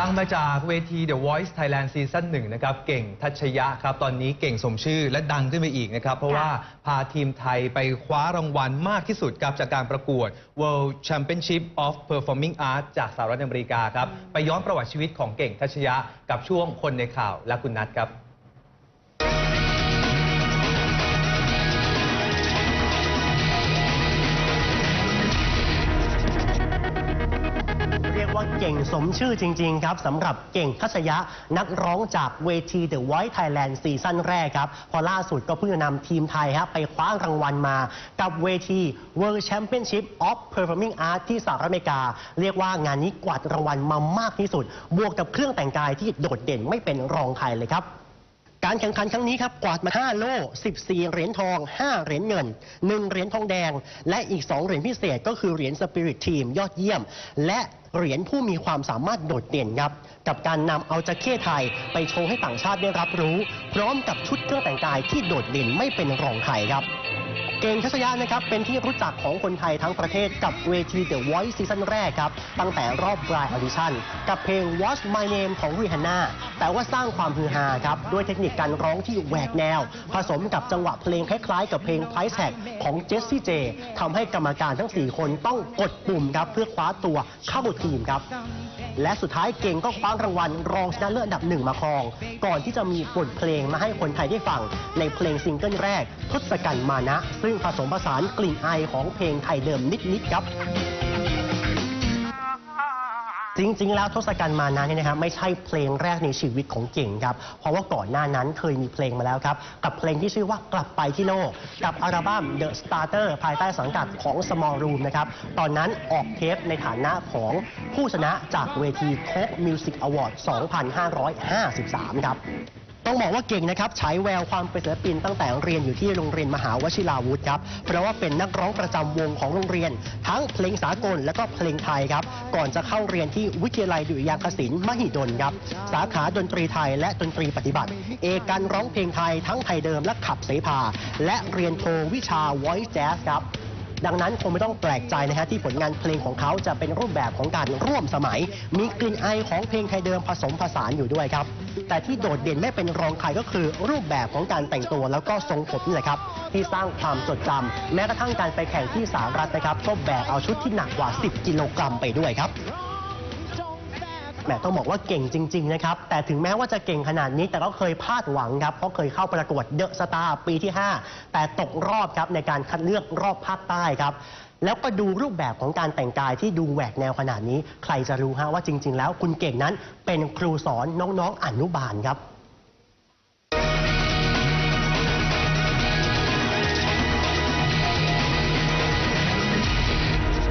ดังมาจากเวที The Voice Thailand Season 1 นะครับ เก่งทัชยะครับ ตอนนี้เก่งสมชื่อและดังขึ้นไปอีกนะครับ เพราะว่าพาทีมไทยไปคว้ารางวัลมากที่สุดครับจากการประกวด World Championship of Performing Arts จากสหรัฐอเมริกาครับ ไปย้อนประวัติชีวิตของเก่งทัชยะกับช่วงคนในข่าวและคุณนัทครับ ว่าเก่งสมชื่อจริง ๆ ครับสำหรับเก่งทัชยะนักร้องจากเวที The Voice Thailand ซีซั่นแรกครับ พอล่าสุดก็เพิ่งนำทีมไทยครับไปคว้ารางวัลมากับเวที World Championship of Performing Arts ที่สหรัฐอเมริกา เรียกว่างานนี้กวาดรางวัลมามากที่สุด บวกกับเครื่องแต่งกายที่โดดเด่นไม่เป็นรองใครเลยครับการแข่งขันครั้งนี้ครับกวาดมา 5 โล่ 14 เหรียญทอง 5 เหรียญเงิน 1 เหรียญทองแดง และอีก 2 เหรียญพิเศษก็คือเหรียญสปิริตทีมยอดเยี่ยม และ เหรียญผู้มีความสามารถโดดเด่นครับ กับการนำเอาจักเข้ไทยไปโชว์ให้ต่างชาติได้รับรู้ พร้อมกับชุดเครื่องแต่งกายที่โดดเด่นไม่เป็นรองใครครับ เก่งทัศยานะครับเป็นที่รู้จักของคนไทยทั้งประเทศกับเวที The Voice ซีซั่นแรกครับ ตั้งแต่รอบปลายออดิชั่น กับเพลง What's My Name ของริฮันน่าแต่ว่าสร้างความฮือฮาครับ ด้วยเทคนิคการร้องที่แหวกแนว ผสมกับจังหวะเพลงคล้ายๆ กับเพลง Price Tag ของเจสซี่เจทำให้กรรมการทั้ง 4 คนต้องกดปุ่มครับเพื่อคว้าตัวเข้าทีมครับและสุดท้ายเก่งก็คว้ารางวัลรองชนะเลิศอันดับหนึ่งมาครอง ก่อนที่จะมีบทเพลงมาให้คนไทยได้ฟัง ในเพลงซิงเกิลแรกทศกัณฐ์มานะซึ่งผสมผสานกลิ่นอายของเพลงไทยเดิมนิดๆครับจริง ๆ แล้วทศกัณฐ์มานะเนี่ยนะครับไม่ใช่เพลงแรกในชีวิตของเก่งครับ เพราะว่าก่อนหน้านั้นเคยมีเพลงมาแล้วครับ กับเพลงที่ชื่อว่ากลับไปที่โลก กับอัลบั้ม The Starter ภายใต้สังกัดของ Small Room นะครับ ตอนนั้นออกเทปในฐานะของผู้ชนะจากเวที Coke Music Award 2553 ครับ ต้องบอกว่าเก่งนะครับฉายแววความเป็นศิลปินตั้งแต่เรียนอยู่ที่โรงเรียนมหาวชิราวุธครับ เพราะว่าเป็นนักร้องประจำวงของโรงเรียน ทั้งเพลงสากลและก็เพลงไทยครับ ก่อนจะเข้าเรียนที่วิทยาลัยดุริยางคศิลป์มหิดลครับ สาขาดนตรีไทยและดนตรีปฏิบัติ เอกการร้องเพลงไทยทั้งไทยเดิมและขับเสพาและเรียนโทวิชา voice jazz ครับ ดังนั้นคงไม่ต้องแปลกใจนะฮะที่ผลงานเพลงของเขาจะเป็นรูปแบบของการร่วมสมัย มีกลิ่นอายของเพลงไทยเดิมผสมผสานอยู่ด้วยครับ แต่ที่โดดเด่นไม่เป็นรองใครก็คือรูปแบบของการแต่งตัวแล้วก็ทรงผมนี่แหละครับ ที่สร้างความจดจำแม้กระทั่งการไปแข่งที่สหรัฐนะครับก็แบกเอาชุดที่หนักกว่า 10 กิโลกรัมไปด้วยครับ แหมต้องบอกว่าเก่งจริง ๆ นะครับ แต่ถึงแม้ว่าจะเก่งขนาดนี้แต่ก็เคยพลาดหวังครับ เพราะเคยเข้าประกวดเดอะสตาร์ปีที่ 5 แต่ตกรอบครับในการคัดเลือกรอบภาคใต้ครับ แล้วก็ดูรูปแบบของการแต่งกายที่ดูแหวกแนวขนาดนี้ ใครจะรู้ฮะว่าจริง ๆ แล้วคุณเก่งนั้นเป็นครูสอนน้องๆอนุบาลครับ